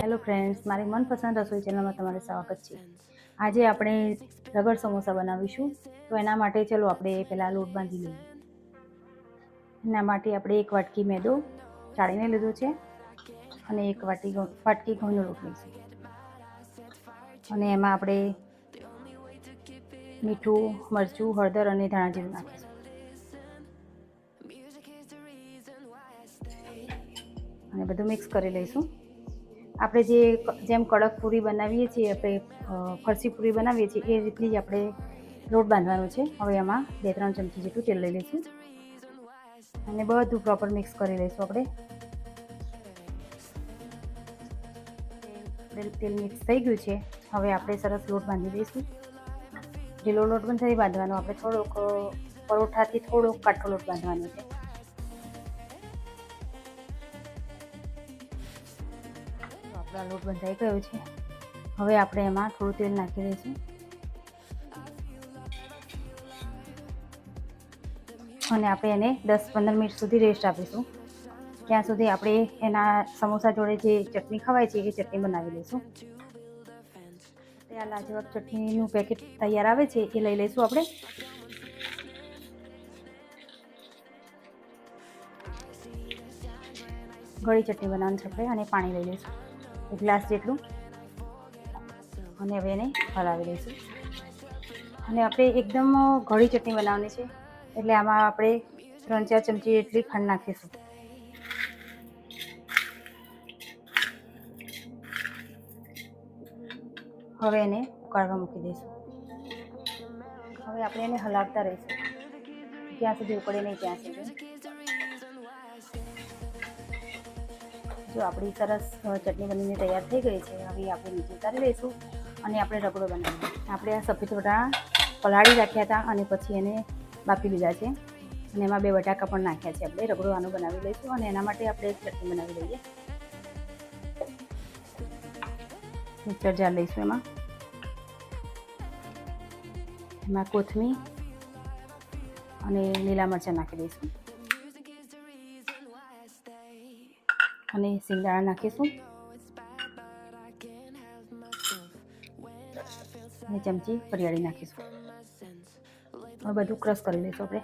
Hello friends મારી મનપસંદ રસોઈ ચેનલમાં તમારું સ્વાગત છે. આજે આપણે રગડ સમોસા બનાવીશું. તો એના માટે ચલો આપણે પહેલાં લોટ બાંધી લઈએ. એના માટે આપણે એક વાટકી મેદો ચાળીને લીધો છે અને એક વાટી વાટકી ઘઉંનો લોટ લઈશું. અને એમાં આપણે મીઠું, મરચું, હળદર અને ધાણા જીરું નાખીશું. અને બધું મિક્સ કરી લઈશું. આપણે જે જેમ કડક પૂરી બનાવીએ છીએ, આપણે ફરસી પૂરી બનાવીએ છીએ, એ રીતની જ આપણે લોટ બાંધવાનો છે. હવે એમાં બે ત્રણ ચમચી જેટલું તેલ લઈ લઈશું. અને બધું પ્રોપર મિક્સ કરી લઈશું આપણે. તેલ મિક્સ થઈ ગયું છે. હવે આપણે સરસ લોટ બાંધી દઈશું. ઢીલો લોટ પણ થઈ બાંધવાનો, આપણે થોડોક પરોઠાથી થોડોક કાઠો લોટ બાંધવાનો છે. લોટ બંધાઈ ગયો છે. હવે આપણે એમાં થોડું તેલ નાખી દઈશું. અને આપણે એને દસ પંદર મિનિટ સુધી રેસ્ટ આપીશું. ત્યાં સુધી આપણે એના સમોસા જોડે જે ચટણી ખવાય છે એ ચટણી બનાવી લઈશું. ત્યાં લાજવાબ ચટણીનું પેકેટ તૈયાર આવે છે એ લઈ લઈશું આપણે. ગળી ચટણી બનાવવાની છે આપણે અને પાણી લઈ લઈશું. ગ્લાસ જેટલું. અને હવે એને હલાવી લઈશું. અને આપણે એકદમ ઘડી ચટણી બનાવવાની છે. એટલે આમાં આપણે ત્રણ ચાર ચમચી જેટલી ખાંડ નાખીશું. હવે એને ઉકાળવા મૂકી દઈશું. હવે આપણે એને હલાવતા રહીશું. ક્યાં સુધી ઉકળે નહીં ત્યાં સુધી. જો આપણી સરસ ચટણી બનીને તૈયાર થઈ ગઈ છે, હવે આપણે નીચે ઉતારી લઈશું અને આપણે રગડો બનાવીશું. આપણે આ સફેદ વટાણા પલાળી રાખ્યા હતા અને પછી એને બાફી લીધા છે. અને એમાં બે બટાકા પણ નાખ્યા છે. આપણે રગડો આનો બનાવી લઈશું અને એના માટે આપણે ચટણી બનાવી લઈએ. મિક્સર જાર લઈશું એમાં. એમાં કોથમીર અને લીલા મરચાં નાખી દઈશું. અને સિંગદાણા નાખીશું અને ચમચી વરિયાળી નાખીશું હવે બધું ક્રશ કરી લઈશું આપણે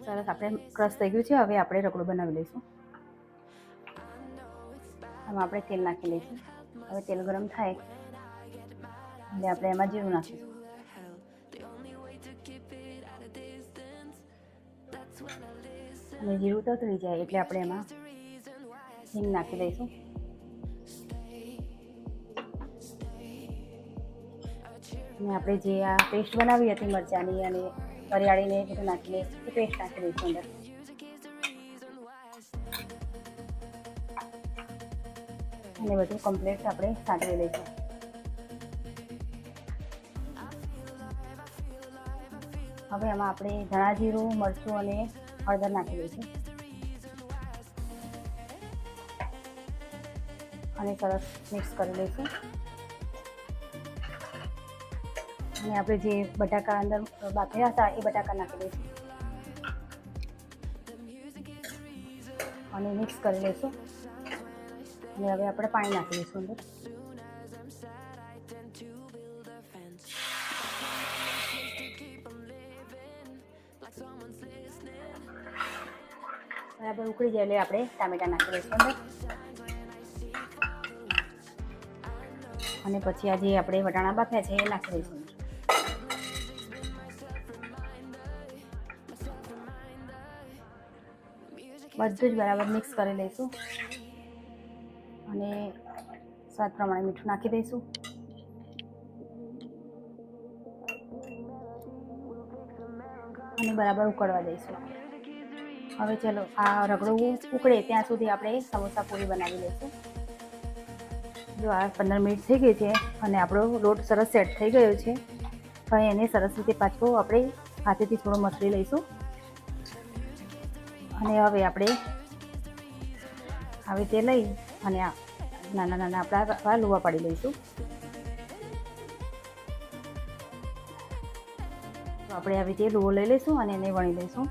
સરસ આપણે ક્રશ થઈ ગયું છે હવે આપણે રગડું બનાવી લઈશું આમાં આપણે તેલ નાખી લઈશું હવે તેલ ગરમ થાય એટલે આપણે એમાં જીરું નાખીશું અને જીરું થઈ જાય એટલે આપણે એમાં હિંગ નાખી દઈશું. અને આપણે જે આ પેસ્ટ બનાવી હતી મરચાંની અને વરિયાળીને બધું નાખીને એ પેસ્ટ નાખી દઈશું અંદર. અને બધું કમ્પ્લીટ આપણે સાંકળી લઈશું. હવે એમાં આપણે ધાણા જીરું, મરચું અને હળદર નાખી દઈશું. અને સરસ મિક્સ કરી લઈશું અને આપણે જે બટાકા અંદર બાફેલા હતા એ બટાકા નાખી દઈશું. અને મિક્સ કરી લઈશું અને હવે આપણે પાણી નાખી દઈશું અંદર. બરાબર ઉકળી જાય એટલે આપણે ટામેટા નાખી દઈશું અને પછી આજે આપણે વટાણા બાફ્યા છે એ નાખી દઈશું બધું જ બરાબર મિક્સ કરી લઈશું. અને સ્વાદ પ્રમાણે મીઠું નાખી દઈશું. અને બરાબર ઉકળવા દઈશું. હવે ચલો, આ રગડો ઉકળે ત્યાં સુધી આપણે સમોસા પૂરી બનાવી લઈશું. જો આ પંદર મિનિટ થઈ ગઈ છે અને આપણો લોટ સરસ સેટ થઈ ગયો છે હવે એને સરસ રીતે પાછો આપણે હાથેથી થોડો મસળી લઈશું. અને હવે આપણે આવી રીતે લઈ અને આ નાના નાના આપણા લુવા પાડી લઈશું. આપણે આવી રીતે લુવો લઈ લઈશું અને એને વણી લઈશું.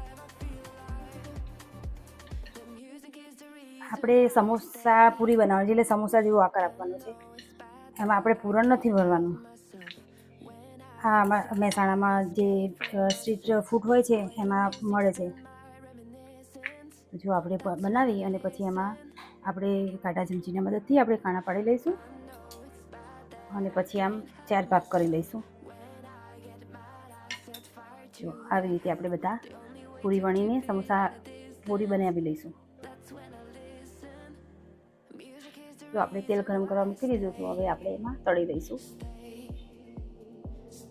આપણે સમોસા પૂરી બનાવવાની છે એટલે સમોસા જેવો આકાર આપવાનો છે. એમાં આપણે પૂરણ નથી ભરવાનું. હા મહેસાણામાં જે સ્ટ્રીટ ફૂડ હોય છે, એમાં મળે છે. જો આપણે બનાવી અને પછી એમાં આપણે કાંટા ચમચીના મદદથી આપણે કાણા પાડી લઈશું. અને પછી આમ ચાર ભાગ કરી લઈશું. જો, આવી રીતે આપણે બધા પૂરી વણીને સમોસા પૂરી બનાવી લઈશું. જો આપણે તેલ ગરમ કરવા મૂકી દીધું તો હવે આપણે એમાં તળી દઈશું.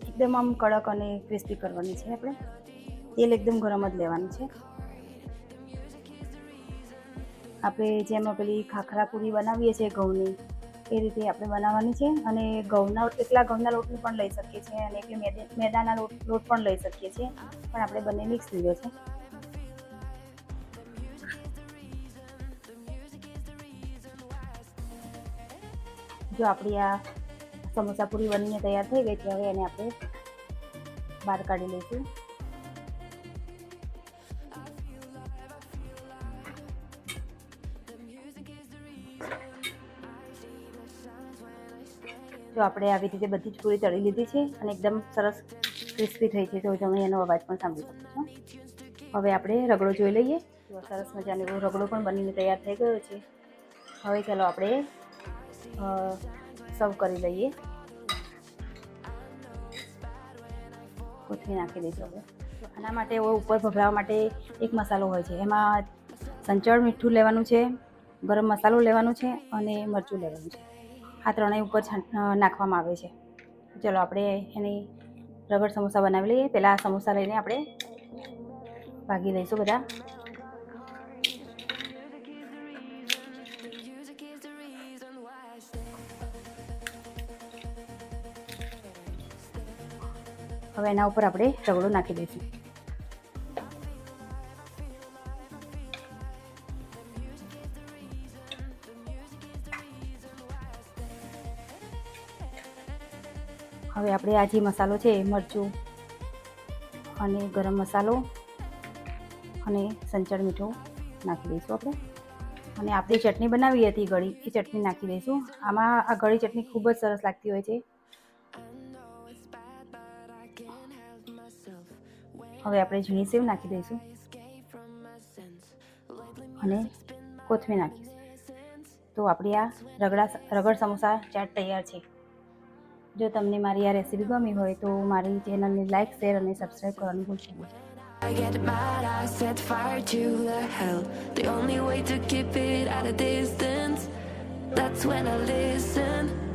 એકદમ આમ કડક અને ક્રિસ્પી કરવાની છે આપણે. તેલ એકદમ ગરમ જ લેવાનું છે. આપણે જેમ પેલી ખાખરા પૂરી બનાવીએ છીએ ઘઉંની, એ રીતે આપણે બનાવવાની છે અને ઘઉંના, એકલા ઘઉંના લોટની પણ લઈ શકીએ છીએ અને એકલી મેદે- મેદાના લોટ લોટ પણ લઈ શકીએ છીએ. પણ આપણે બંને મિક્સ લીધો છે. જો આપણી આ સમોસા પૂરી બનીને તૈયાર થઈ ગઈ છે, હવે એને આપણે બહાર કાઢી લઈશું. જો આપણે આવી રીતે બધી જ પૂરી તળી લીધી છે અને એકદમ સરસ ક્રિસ્પી થઈ છે, તો તમે એનો અવાજ પણ સાંભળી શકો છો. હવે આપણે રગડો જોઈ લઈએ. સરસ મજાનો એવો રગડો પણ બનીને તૈયાર થઈ ગયો છે. હવે ચાલો આપણે સર્વ કરી લઈએ. કોથળી નાખી દઈશું હવે. આના માટે ઉપર ભભરાવા માટે એક મસાલો હોય છે. એમાં સંચળ મીઠું લેવાનું છે, ગરમ મસાલો લેવાનું છે અને મરચું લેવાનું છે. આ ત્રણેય ઉપર નાખવામાં આવે છે. ચલો આપણે એની રગડ સમોસા બનાવી લઈએ. પહેલાં સમોસા લઈને આપણે ભાગી લઈશું બધા. હવે એના ઉપર આપણે રગડો નાખી દઈશું. હવે આપણે આ જે મસાલો છે મરચું અને ગરમ મસાલો અને સંચળ મીઠું નાખી દઈશું આપણે. અને આપણે ચટણી બનાવી હતી ગળી, એ ચટણી નાખી દઈશું. આમાં આ ગળી ચટણી ખૂબ જ સરસ લાગતી હોય છે. હવે આપણે ઝીણી સેવ નાખી દઈશું અને કોથમીર નાખીશું તો આપણી આ રગડા રગડ સમોસા ચાટ તૈયાર છે જો તમને મારી આ રેસીપી ગમી હોય તો મારી ચેનલને લાઇક શેર અને સબસ્ક્રાઈબ કરવાનું ભૂલશો નહીં I get mad, I set fire to the hell. The only way to keep it at a distance, that's when I listen.